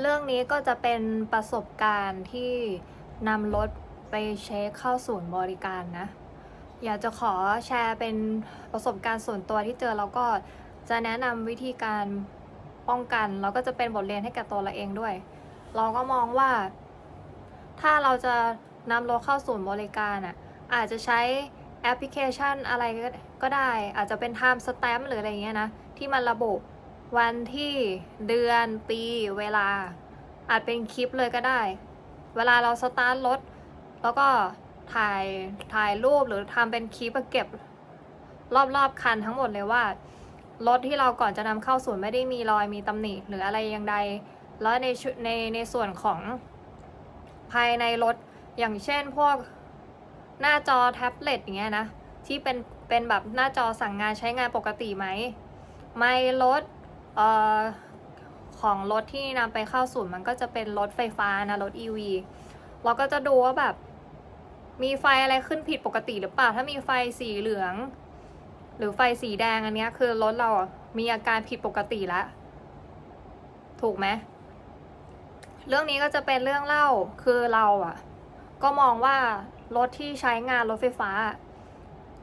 เรื่องนี้ก็จะเป็นประสบการณ์ที่นำรถไปเช็คเข้าศูนย์บริการนะ อยากจะขอแชร์เป็นประสบการณ์ส่วนตัวที่เจอแล้วก็จะแนะนำวิธีการป้องกันแล้วก็จะเป็นบทเรียนให้กับตัวเราเองด้วย เราก็มองว่า ถ้าเราจะนำรถเข้าศูนย์บริการอะอาจจะใช้แอปพลิเคชันอะไรก็ก็ได้ อาจจะเป็น time stamp หรืออะไรเงี้ยนะ ที่มันระบุ วันที่เดือนปีเวลา อาจเป็นคลิปเลยก็ได้ เวลาเราสตาร์ทรถ แล้วก็ถ่ายถ่ายรูปหรือทำเป็นคลิปเก็บรอบๆคันทั้งหมดเลยว่ารถที่เราก่อนจะนำเข้าศูนย์ไม่ได้มีรอยมีตำหนิ หรืออะไรอย่างใด แล้วในชุดในในส่วนของภายในรถอย่างเช่นพวกหน้าจอแท็บเล็ตอย่างเงี้ยนะ ที่เป็นเป็นแบบหน้าจอสั่งงานใช้งานปกติไหม ไม่รถ ออของรถที่นำไปเข้าศูนย์มันก็จะเป็นรถไฟฟ้านะรถ EV เราก็จะดูว่าแบบ มีไฟอะไรขึ้นผิดปกติหรือเปล่า ถ้ามีไฟสีเหลือง หรือไฟสีแดงอันนี้คือรถเรามีอาการผิดปกติแล้วถูกไหมเรื่องนี้ก็จะเป็นเรื่องเล่าคือเราอะก็มองว่ารถที่ใช้งานรถไฟฟ้า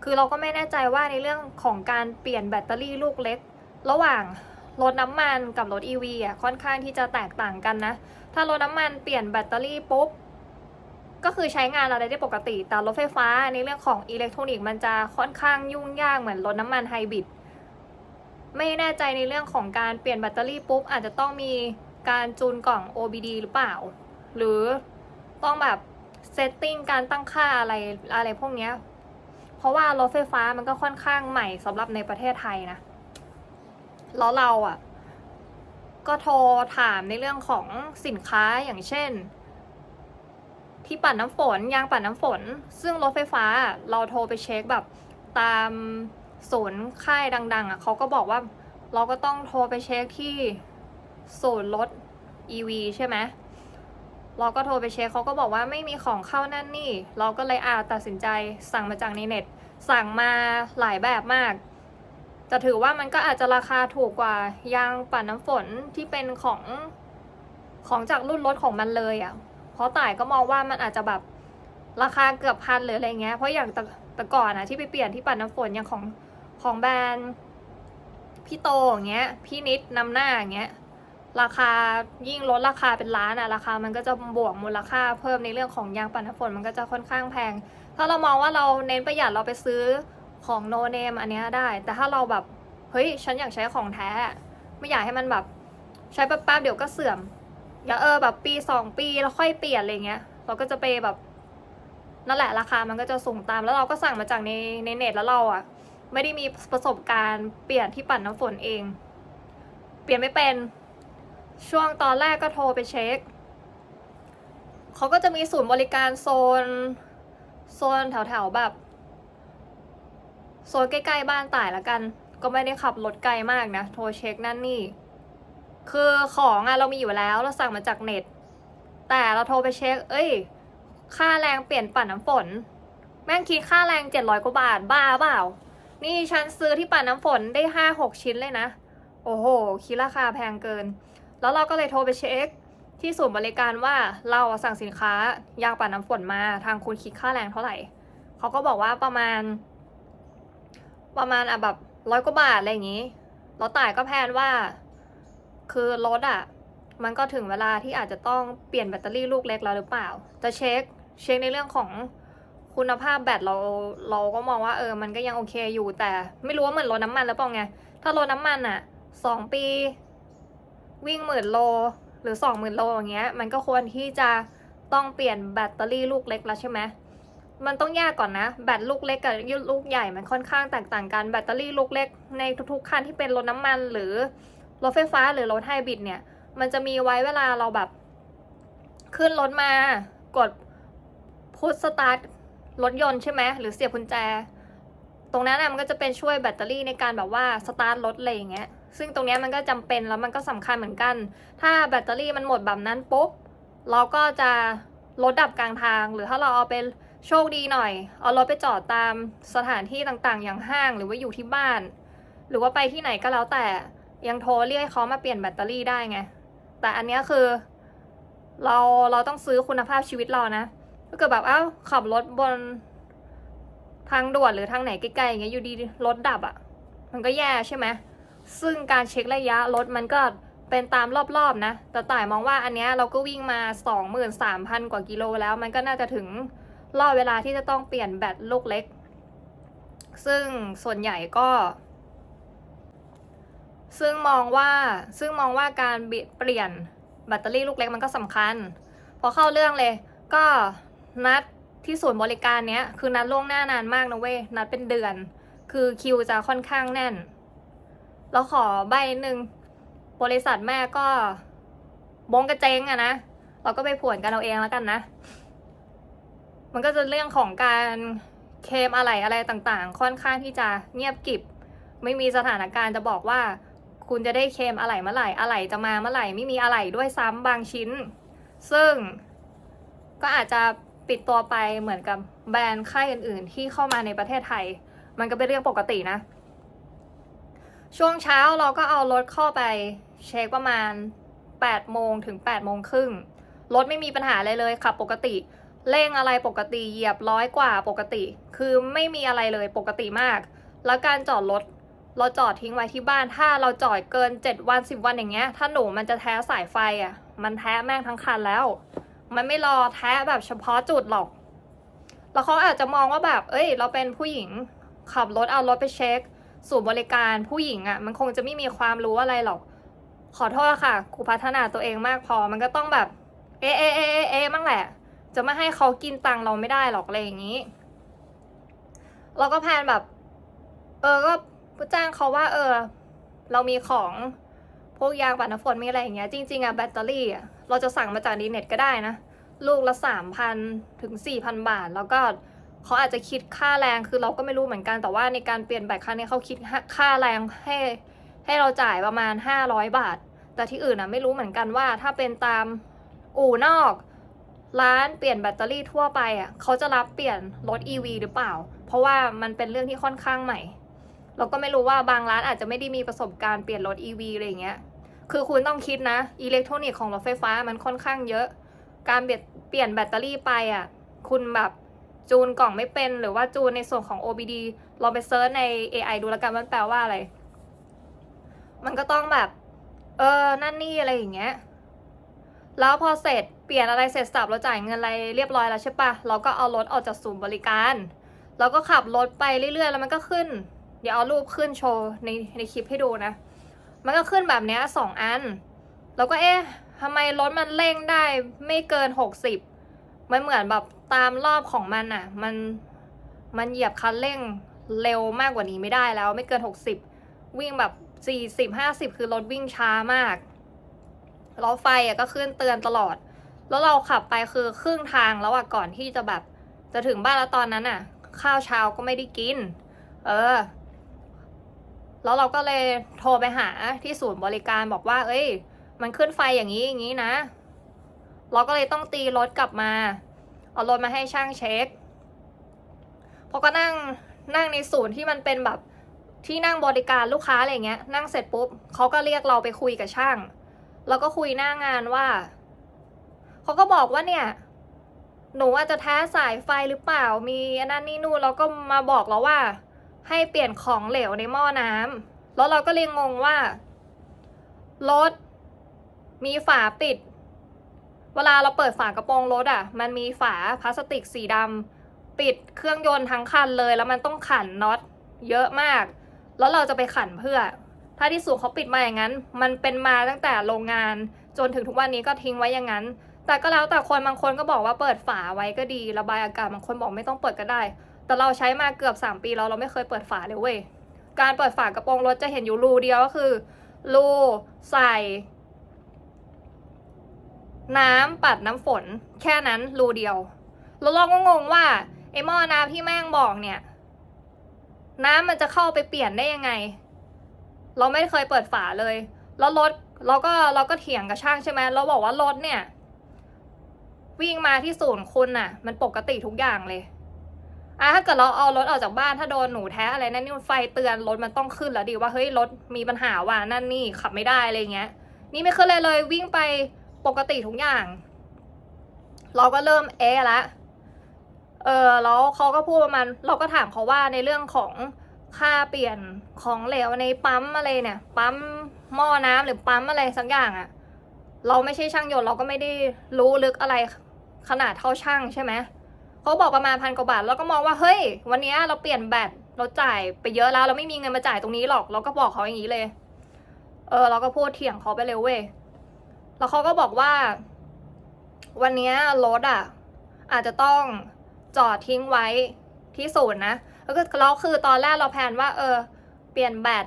คือเราก็ไม่แน่ใจว่าในเรื่องของการเปลี่ยนแบตเตอรี่ลูกเล็ก ระหว่าง รถน้ำมันกับรถ EV อะค่อนข้างที่จะแตกต่างกันนะ ถ้ารถน้ำมันเปลี่ยนแบตเตอรี่ปุ๊บ ก็คือใช้งานอะไรได้ปกติ แต่รถไฟฟ้าในเรื่องของอิเล็กทรอนิกส์มันจะค่อนข้างยุ่งยากเหมือนรถน้ำมันไฮบริด ไม่แน่ใจในเรื่องของการเปลี่ยนแบตเตอรี่ปุ๊บ อาจจะต้องมีการจูนกล่อง OBD หรือเปล่า หรือต้องแบบเซตติ้งการตั้งค่าอะไรอะไรพวกนี้ เพราะว่ารถไฟฟ้ามันก็ค่อนข้างใหม่สำหรับในประเทศไทยนะ แล้วเราอะ ก็โทรถามในเรื่องของสินค้าอย่างเช่น ที่ปั่นน้ำฝนยางปั่นน้ำฝน ซึ่งรถไฟฟ้าเราโทรไปเช็คแบบตามศูนย์ค่ายดัง ๆอะเขาก็บอกว่าเราก็ต้องโทรไปเช็คที่ศูนย์รถ EV ใช่ไหมเราก็โทรไปเช็คเขาก็บอกว่าไม่มีของเข้านั่นนี่ เราก็เลยอาตัดสินใจสั่งมาจากในเน็ต สั่งมาหลายแบบมาก จะถือว่ามันก็อาจจะราคาถูกกว่ายางปั่นน้ำฝนที่เป็นของของจากรุ่นรถของมันเลยอะ่ะ เพราะต่ายก็มองว่ามันอาจจะแบบราคาเกือบพันหรืออะไรเงี้ย เพราะอย่างแต่แต่ก่อนอะที่ไปเปลี่ยนที่ปั่นน้ำฝนอย่างของของแบรนด์พี่โตอย่างเงี้ย พี่นิดนำหน้าอย่างเงี้ย ราคายิ่งลดราคาเป็นล้านอะราคา มันก็จะบวกมูลค่าเพิ่มในเรื่องของยางปั่นน้ำฝนมันก็จะค่อนข้างแพง ถ้าเรามองว่าเราเน้นประหยัดเราไปซื้อ ของโนเนมอันเนี้ยได้ แต่ถ้าเราแบบ เฮ้ย ฉันอยากใช้ของแท้ ไม่อยากให้มันแบบ ใช้แป๊บๆเดี๋ยวก็เสื่อมอย่าเออแบบปีสองปีแล้วค่อยเปลี่ยนอะไรเงี้ย เราก็จะไปแบบนั่นแหละราคามันก็จะสูงตามแล้วเราก็สั่งมาจากในในเน็ตแล้วเราอะไม่ได้มีประสบการณ์เปลี่ยนที่ปั่นน้ำฝนเอง เปลี่ยนไม่เป็นช่วงตอนแรกก็โทรไปเช็คเขาก็จะมีศูนย์บริการโซน โซนแถวๆแบบ โซนใกล้ๆบ้านต่ายละกัน ก็ไม่ได้ขับรถไกลมากนะ โทรเช็คนั่นนี่ คือของอะเรามีอยู่แล้วเราสั่งมาจากเน็ต แต่เราโทรไปเช็ค เอ้ย ค่าแรงเปลี่ยนปั่นน้ำฝน แม่งคิดค่าแรงเจ็ดร้อยกว่าบาทบ้าเปล่า นี่ฉันซื้อที่ปั่นน้ำฝนได้ห้าหกชิ้นเลยนะ โอ้โห คิดราคาแพงเกิน แล้วเราก็เลยโทรไปเช็คที่ศูนย์บริการว่าเราอะสั่งสินค้ายางปั่นน้ำฝนมาทางคุณคิดค่าแรงเท่าไหร่ เขาก็บอกว่าประมาณ ประมาณอะแบบร้อยกว่าบาทอะไรอย่างนี้แล้วต่ายก็แพลนว่า คือรถอะ มันก็ถึงเวลาที่อาจจะต้องเปลี่ยนแบตเตอรี่ลูกเล็กแล้วหรือเปล่า จะเช็คเช็คในเรื่องของคุณภาพแบตเราเราก็มองว่าเออ มันก็ยังโอเคอยู่แต่ ไม่รู้ว่าเหมือนรถน้ำมันหรือเปล่าไง ถ้ารถน้ำมันอะสองปี วิ่งหมื่นโลหรือสองหมื่นโลอย่างเงี้ย มันก็ควรที่จะต้องเปลี่ยนแบตเตอรี่ลูกเล็กแล้วใช่ไหม มันต้องแยกก่อนนะ แบตลูกเล็กกับลูกใหญ่มันค่อนข้างแตกต่างกัน แบตเตอรี่ลูกเล็กในทุกๆคันที่เป็นรถน้ำมัน หรือรถไฟฟ้าหรือรถไฮบริดเนี่ย มันจะมีไว้เวลาเราแบบ ขึ้นรถมากดพุทสตาร์ทรถยนต์ใช่ไหมหรือเสียบกุญแจ ตรงนั้นน่ะมันก็จะเป็นช่วยแบตเตอรี่ในการแบบว่าสตาร์ทรถอะไรอย่างเงี้ย ซึ่งตรงเนี้ยมันก็จำเป็นแล้วมันก็สำคัญเหมือนกัน ถ้าแบตเตอรี่มันหมดแบบนั้นปุ๊บเราก็จะรถดับกลางทาง หรือถ้าเราเอาไป โชคดีหน่อย เอารถไปจอดตามสถานที่ต่างๆ อย่างห้างหรือว่าอยู่ที่บ้าน หรือว่าไปที่ไหนก็แล้วแต่ยังโทรเรียกเขามาเปลี่ยนแบตเตอรี่ได้ไง แต่อันนี้คือ เราเราต้องซื้อคุณภาพชีวิตเรานะถ้าเกิดแบบเอ้าขับรถบนทางด่วนหรือทางไหนใกล้ๆอย่างเงี้ยอยู่ดีรถดับอะ่ะ มันก็แย่ใช่ไหมซึ่งการเช็คระยะรถมันก็เป็นตามรอบๆนะ แต่ต่ายมองว่าอันเนี้ยเราก็วิ่งมา 23,000 กว่ากิโลแล้ว มันก็น่าจะถึง รอบเวลาที่จะต้องเปลี่ยนแบตลูกเล็ก ซึ่งส่วนใหญ่ก็ ซึ่งมองว่าซึ่งมองว่าการเปลี่ยนแบตเตอรี่ลูกเล็กมันก็สำคัญ พอเข้าเรื่องเลย ก็นัดที่ศูนย์บริการเนี้ย คือนัดล่วงหน้านานมากนะเว้ย นัดเป็นเดือน คือคิวจะค่อนข้างแน่น แล้วขอใบหนึ่งบริษัทแม่ก็บงกระเจงอะนะ เราก็ไปผวนกันเอาเองแล้วกันนะ มันก็จะเรื่องของการเคมอะไรอะไรต่างๆ ค่อนข้างที่จะเงียบกิบ ไม่มีสถานการณ์จะบอกว่า คุณจะได้เคมอะไรเมื่อไหร่อะไรจะมาเมื่อไหร่ไม่มีอะไรด้วยซ้ำบางชิ้น ซึ่งก็อาจจะปิดตัวไปเหมือนกับแบรนด์ค่ายอื่น ๆ ที่เข้ามาในประเทศไทย มันก็เป็นเรื่องปกตินะ ช่วงเช้าเราก็เอารถเข้าไปเช็คประมาณ8โมงถึง8โมงครึ่งรถไม่มีปัญหาอะไรเลยขับปกติ เร่งอะไรปกติเหยียบร้อยกว่าปกติ คือไม่มีอะไรเลยปกติมาก แล้วการจอดรถเราจอดทิ้งไว้ที่บ้าน ถ้าเราจอดเกิน 7 วัน 10 วันอย่างเงี้ย ถ้าหนูมันจะแท้สายไฟอะ มันแท้แม่งทั้งคันแล้ว มันไม่รอแท้แบบเฉพาะจุดหรอก แล้วเขาอาจจะมองว่าแบบ เอ้ย เราเป็นผู้หญิงขับรถเอารถไปเช็คศูนย์บริการผู้หญิงอะ่ะ มันคงจะไม่มีความรู้อะไรหรอก ขอโทษค่ะกูพัฒนาตัวเองมากพอ มันก็ต้องแบบ เอะเอะเอะเอะเอะมั่งแหละ จะไม่ให้เขากินตังเราไม่ได้หรอกอะไรอย่างนี้ เราก็แพนแบบ เออก็จ้างเขาว่า เออ เรามีของพวกยางปัดน้ำฝนมีอะไรอย่างเงี้ยจริงๆอะแบตเตอรี่อะเราจะสั่งมาจากดีเน็ตก็ได้นะ ลูกละสามพันถึงสี่พันบาท แล้วก็เขาอาจจะคิดค่าแรงคือเราก็ไม่รู้เหมือนกันแต่ว่าในการเปลี่ยนแบตครั้งนี้เขาคิดค่าแรงให้ให้เราจ่ายประมาณห้าร้อยบาท แต่ที่อื่นอะไม่รู้เหมือนกันว่าถ้าเป็นตามอู่นอก ร้านเปลี่ยนแบตเตอรี่ทั่วไปอะเขาจะรับเปลี่ยนรถ EV หรือเปล่า เพราะว่ามันเป็นเรื่องที่ค่อนข้างใหม่ เราก็ไม่รู้ว่าบางร้านอาจจะไม่ได้มีประสบการณ์เปลี่ยนรถ EV อะไรอย่างเงี้ย คือคุณต้องคิดนะอิเล็กทรอนิกส์ของรถไฟฟ้ามันค่อนข้างเยอะ การเปลี่ยนแบตเตอรี่ไปอะ คุณแบบจูนกล่องไม่เป็นหรือว่าจูนในส่วนของ OBD ลองไปเซิร์ชใน AI ดูแล้วกันว่ามันแปลว่าอะไร มันก็ต้องแบบ เออ นั่นนี่อะไรอย่างเงี้ย แล้วพอเสร็จ เปลี่ยนอะไรเสร็จสับเราจ่ายเงินอะไรเรียบร้อยแล้วใช่ปะเราก็เอารถออกจากศูนย์บริการเราก็ขับรถไปเรื่อยๆ แล้วมันก็ขึ้น เดี๋ยวเอารูปขึ้นโชว์ในในคลิปให้ดูนะ มันก็ขึ้นแบบเนี้ยสองอัน แล้วก็เอ๊ะทำไมรถมันเร่งได้ไม่เกินหกสิบมันเหมือนแบบตามรอบของมันอะมันมันเหยียบคันเร่งเร็วมากกว่านี้ไม่ได้แล้ว ไม่เกินหกสิบวิ่งแบบสี่สิบห้าสิบคือรถวิ่งช้ามากล้อไฟอะก็ขึ้นเตือนตลอด แล้วเราขับไปคือครึ่งทางแล้วอะก่อนที่จะแบบจะถึงบ้านแล้วตอนนั้นอะข้าวเช้าก็ไม่ได้กิน เออ แล้วเราก็เลยโทรไปหาที่ศูนย์บริการบอกว่า เอ้ย มันขึ้นไฟอย่างนี้อย่างนี้นะ เราก็เลยต้องตีรถกลับมา เอารถมาให้ช่างเช็คพอก็นั่งนั่งในศูนย์ที่มันเป็นแบบที่นั่งบริการลูกค้าอะไรเงี้ย นั่งเสร็จปุ๊บเขาก็เรียกเราไปคุยกับช่าง แล้วก็คุยหน้างานว่า เขาก็บอกว่าเนี่ย หนูอาจจะแท้สายไฟหรือเปล่า มีอันนั้นนี่นู่นแล้วก็มาบอกเราว่า ให้เปลี่ยนของเหลวในหม้อน้ำแล้วเราก็เลยงงว่ารถมีฝาปิด เวลาเราเปิดฝากระโปรงรถอะ มันมีฝาพลาสติกสีดำปิดเครื่องยนต์ทั้งคันเลย แล้วมันต้องขันน็อตเยอะมาก แล้วเราจะไปขันเพื่อ ถ้าที่สูเขาปิดมาอย่างนั้น มันเป็นมาตั้งแต่โรงงานจนถึงทุกวันนี้ก็ทิ้งไว้อย่างนั้น แต่ก็แล้วแต่คนบางคนก็บอกว่าเปิดฝาไว้ก็ดีระบายอากาศบางคนบอกไม่ต้องเปิดก็ได้ แต่เราใช้มาเกือบ 3 ปีแล้วเราไม่เคยเปิดฝาเลยเว้ยการเปิดฝากระโปรงรถจะเห็นอยู่รูเดียวก็คือรูใส่ น้ำปัดน้ำฝน แค่นั้นรูเดียว แล้วเราก็งงว่าไอหม้อน้ำที่แม่งบอกเนี่ย น้ำมันจะเข้าไปเปลี่ยนได้ยังไง เราไม่เคยเปิดฝาเลย แล้วรถเราก็เราก็เถียงกับช่างใช่ไหมเราบอกว่ารถเนี่ย วิ่งมาที่ศูนย์คุณน่ะ มันปกติทุกอย่างเลยอะถ้าเกิดเราเอารถออกจากบ้านถ้าโดนหนูแท้อะไรนั่นนี่ไฟเตือนรถมันต้องขึ้นแล้วดีว่าเฮ้ยรถมีปัญหาว่ะนั่นนี่ขับไม่ได้อะไรเงี้ย นี่ไม่ขึ้นเลยเลยวิ่งไปปกติทุกอย่าง เราก็เริ่มเอะละเออแล้วเขาก็พูดประมาณเราก็ถามเขาว่าในเรื่องของค่าเปลี่ยนของเหลวในปั๊มอะไรเนี่ยปั๊มหม้อน้ำหรือปั๊มอะไรสักอย่างอะเราไม่ใช่ช่างยนต์เราก็ไม่ได้รู้ลึกอะไร ขนาดเท่าช่างใช่ไหมเขาบอกประมาณพันกว่าบาทเราก็มองว่าเฮ้ย วันนี้เราเปลี่ยนแบตเราจ่ายไปเยอะแล้วเราไม่มีเงินมาจ่ายตรงนี้หรอก เราก็บอกเขาอย่างนี้เลย เออ เราก็พูดเถียงเขาไปเลยเว้ยแล้วเขาก็บอกว่า วันนี้รถอะ อาจจะต้องจอดทิ้งไว้ที่ศูนย์นะแล้วก็เราคือตอนแรกเราแพลนว่า เออ เปลี่ยนแบต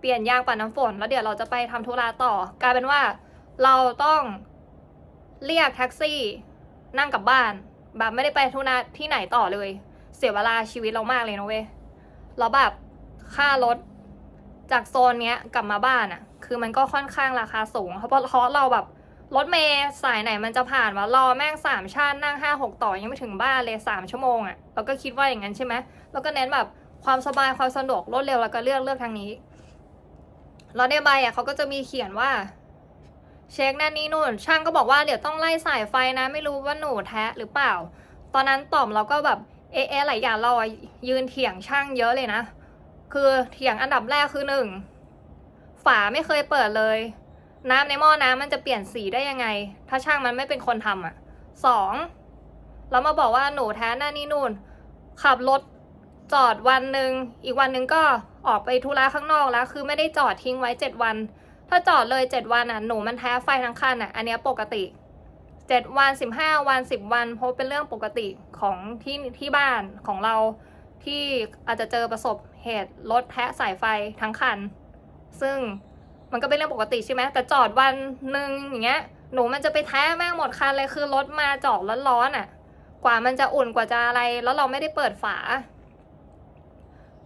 เปลี่ยนยางปัดน้ำฝน แล้วเดี๋ยวเราจะไปทำธุระต่อกลายเป็นว่า เราต้องเรียกแท็กซี่ นั่งกลับบ้าน แบบไม่ได้ไปธุระที่ไหนต่อเลย เสียเวลาชีวิตเรามากเลยนะเว้ยแล้วแบบค่ารถจากโซนเนี้ยกลับมาบ้านอะ่ะ คือมันก็ค่อนข้างราคาสูง เพราะเพราะเราแบบรถเมย์สายไหนมันจะผ่านวะรอแม่งสามชาตินั่งห้าหกต่อยังไม่ถึงบ้านเลยสามชั่วโมงอะ่ะเราก็คิดว่าอย่างนั้นใช่ไหมแล้วก็เน้นแบบความสบายความสะดวกรวดเร็วแล้วก็เลือกเลือกทางนี้แล้วในใบอะเขาก็จะมีเขียนว่า เช็คนั่นนี่นู่น ช่างก็บอกว่าเดี๋ยวต้องไล่สายไฟนะ ไม่รู้ว่าหนูแท้หรือเปล่า ตอนนั้นต่อมเราก็แบบเอเอะหลายอย่างเราอะยืนเถียงช่างเยอะเลยนะ คือเถียงอันดับแรกคือหนึ่งฝาไม่เคยเปิดเลย น้ำในหม้อน้ำมันจะเปลี่ยนสีได้ยังไง ถ้าช่างมันไม่เป็นคนทำอะสองแล้วมาบอกว่าหนูแท้นั่นนี่นู่น ขับรถจอดวันหนึ่งอีกวันหนึ่งก็ออกไปธุระข้างนอกแล้ว คือไม่ได้จอดทิ้งไว้เจ็ดวัน ถ้าจอดเลยเจ็ดวันอะหนูมันแท้ไฟทั้งคันอะ อันเนี้ยปกติเจ็ดวันสิบห้าวันสิบวันเพราะเป็นเรื่องปกติของที่ที่บ้านของเราที่อาจจะเจอประสบเหตุรถแทะสายไฟทั้งคัน ซึ่งมันก็เป็นเรื่องปกติใช่ไหมแต่จอดวันหนึ่งอย่างเงี้ยหนูมันจะไปแท้แม่งหมดคันเลยคือรถมาจอดร้อนๆอะ กว่ามันจะอุ่นกว่าจะอะไร แล้วเราไม่ได้เปิดฝา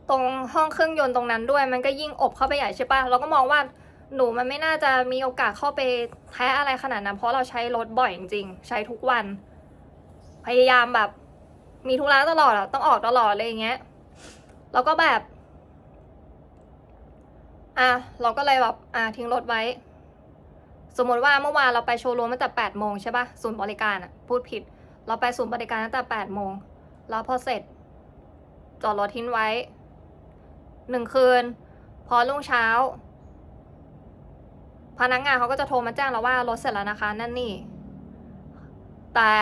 ตรงห้องเครื่องยนต์ตรงนั้นด้วย มันก็ยิ่งอบเข้าไปใหญ่ใช่ปะเราก็มองว่า หนูมันไม่น่าจะมีโอกาสเข้าไปแท้อะไรขนาดนั้นเพราะเราใช้รถบ่อยจริงๆ ใช้ทุกวัน พยายามแบบ มีธุระตลอดอะต้องออกตลอดเลยอย่างเงี้ยแล้วก็แบบ อะเราก็เลยแบบอะทิ้งรถไว้ สมมติว่าเมื่อวานเราไปโชว์รูมตั้งแต่แปดโมงใช่ป่ะศูนย์บริการอะพูดผิด เราไปศูนย์บริการตั้งแต่แปดโมงแล้วพอเสร็จ จอดรถทิ้งไว้หนึ่งคืน พอรุ่งเช้า พนักงานเขาก็จะโทรมาแจ้งเราว่ารถเสร็จแล้วนะคะนั่นนี่ แต่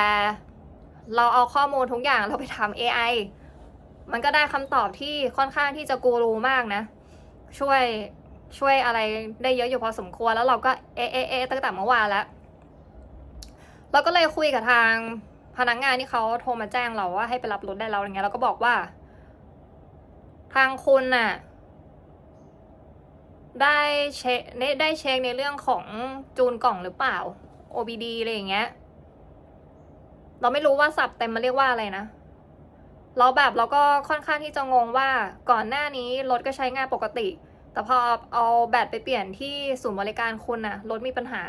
เราเอาข้อมูลทุกอย่างเราไปถาม AI มันก็ได้คำตอบที่ค่อนข้างที่จะกูรูมากนะ ช่วยช่วยอะไรได้เยอะอยู่พอสมควรแล้วเราก็เอเอเอตั้งแต่เมื่อวานแล้ว เราก็เลยคุยกับทางพนักงานที่เขาโทรมาแจ้งเราว่าให้ไปรับรถได้แล้วอย่างเงี้ยเราก็บอกว่า ทางคุณน่ะ ได้เช็คได้ได้เช็คในเรื่องของจูนกล่องหรือเปล่า OBD อะไรอย่างเงี้ย เราไม่รู้ว่าศัพท์เต็มมันเรียกว่าอะไรนะ เราแบบเราก็ค่อนข้างที่จะงงว่าก่อนหน้านี้รถก็ใช้งานปกติ แต่พอเอาแบตไปเปลี่ยนที่ศูนย์บริการคุณน่ะรถมีปัญหา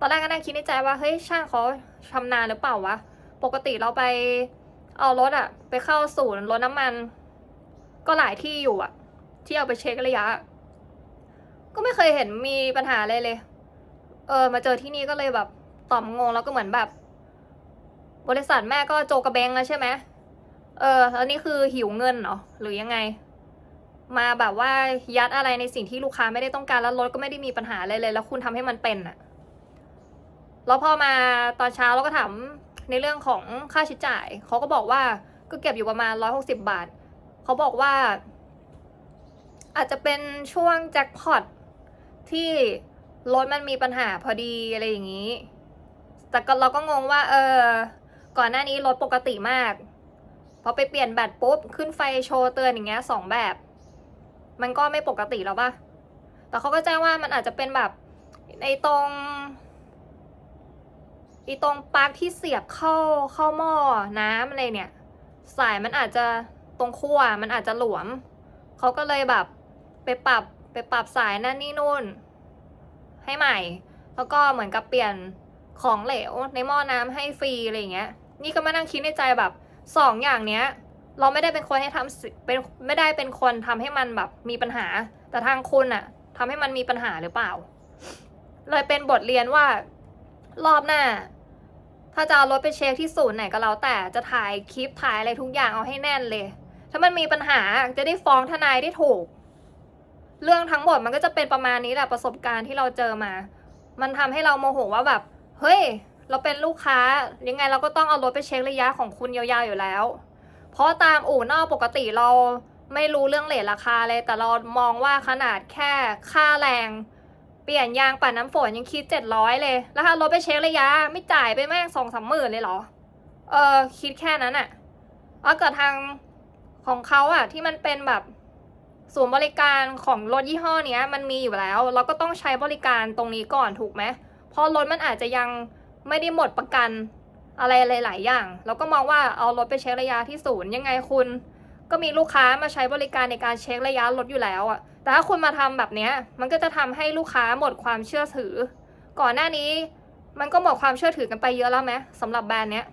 ตอนแรกก็นั่งคิดในใจว่าเฮ้ยช่างเขาชำนาญหรือเปล่าวะ ปกติเราไปเอารถอะไปเข้าศูนย์รถน้ำมัน ก็หลายที่อยู่อะที่เอาไปเช็คระยะ ก็ไม่เคยเห็นมีปัญหาเลยเลย เออ มาเจอที่นี่ก็เลยแบบตอบงงแล้วก็เหมือนแบบ บริษัทแม่ก็โจกระเบงแล้วใช่ไหมเออแล้วนี่คือหิวเงินเหรอหรือยังไง มาแบบว่ายัดอะไรในสิ่งที่ลูกค้าไม่ได้ต้องการแล้วรถก็ไม่ได้มีปัญหาอะไรเลย แล้วคุณทำให้มันเป็นอะแล้วพอมาตอนเช้าเราก็ถามในเรื่องของค่าใช้จ่ายเขาก็บอกว่าก็เก็บอยู่ประมาณร้อยหกสิบาท เขาบอกว่า อาจจะเป็นช่วงแจ็คพอต ที่รถมันมีปัญหาพอดีอะไรอย่างนี้ แต่ก็เราก็งงว่า เออ ก่อนหน้านี้รถปกติมากพอไปเปลี่ยนแบตปุ๊บ ขึ้นไฟโชว์เตือนอย่างเงี้ยสองแบบ มันก็ไม่ปกติแล้วปะแต่เขาก็แจ้งว่ามันอาจจะเป็นแบบในตรงอีตรงปลั๊กที่เสียบเข้าเข้าหม้อน้ำอะไรเนี่ย สายมันอาจจะตรงขั้วมันอาจจะหลวม เขาก็เลยแบบไปปรับ ไปปรับสายนั่นนี่นู่น ให้ใหม่ แล้วก็เหมือนกับเปลี่ยนของเหลวในหม้อน้ำให้ฟรีอะไรเงี้ย นี่ก็มานั่งคิดในใจแบบสองอย่างเนี้ย เราไม่ได้เป็นคนให้ทำเป็นไม่ได้เป็นคนทำให้มันแบบมีปัญหา แต่ทางคุณอะทำให้มันมีปัญหาหรือเปล่า เลยเป็นบทเรียนว่ารอบหน้า ถ้าจะเอารถไปเช็คที่ศูนย์ไหนก็แล้วแต่จะถ่ายคลิปถ่ายอะไรทุกอย่างเอาให้แน่นเลย ถ้ามันมีปัญหาจะได้ฟ้องทนายได้ถูก เรื่องทั้งหมดมันก็จะเป็นประมาณนี้แหละประสบการณ์ที่เราเจอมา มันทำให้เราโมโหว่าแบบ เฮ้ย เราเป็นลูกค้า ยังไงเราก็ต้องเอารถไปเช็คระยะของคุณยาวๆอยู่แล้ว เพราะตามอู่นอกปกติเราไม่รู้เรื่องเลทราคาเลย แต่เรามองว่าขนาดแค่ค่าแรง เปลี่ยนยางปัดน้ำฝนยังคิดเจ็ดร้อยเลย แล้วถ้ารถไปเช็คระยะ ไม่จ่ายไปแม่งสองสามหมื่นเลยเหรอ เออคิดแค่นั้นอะเอาเกิดทางของเขาอะที่มันเป็นแบบ ศูนย์บริการของรถยี่ห้อเนี้ยมันมีอยู่แล้ว เราก็ต้องใช้บริการตรงนี้ก่อนถูกไหมเพราะรถมันอาจจะยังไม่ได้หมดประกันอะไรหลาย ๆ อย่าง เราก็มองว่าเอารถไปเช็คระยะที่ศูนย์ยังไงคุณ ก็มีลูกค้ามาใช้บริการในการเช็คระยะรถอยู่แล้วอะแต่ถ้าคุณมาทำแบบเนี้ยมันก็จะทำให้ลูกค้าหมดความเชื่อถือ ก่อนหน้านี้มันก็หมดความเชื่อถือกันไปเยอะแล้วไหมสำหรับแบรนด์เนี้ย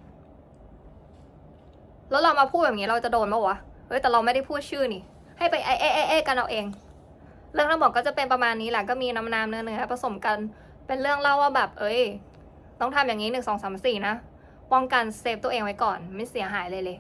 แล้วเรามาพูดแบบนี้เราจะโดนปะวะเฮ้ยแต่เราไม่ได้พูดชื่อนี่ ให้ไปไอเอะเอะเอกันเอาเอง เรื่องทั้งหมดก็จะเป็นประมาณนี้แหละก็มีน้ำน้ำเนื้อเนื้อผสมกันเป็นเรื่องเล่าว่าแบบ เอ้ย ต้องทำอย่างนี้หนึ่งสองสามสี่นะ ป้องกันเซฟตัวเองไว้ก่อน ไม่เสียหายเลยเลย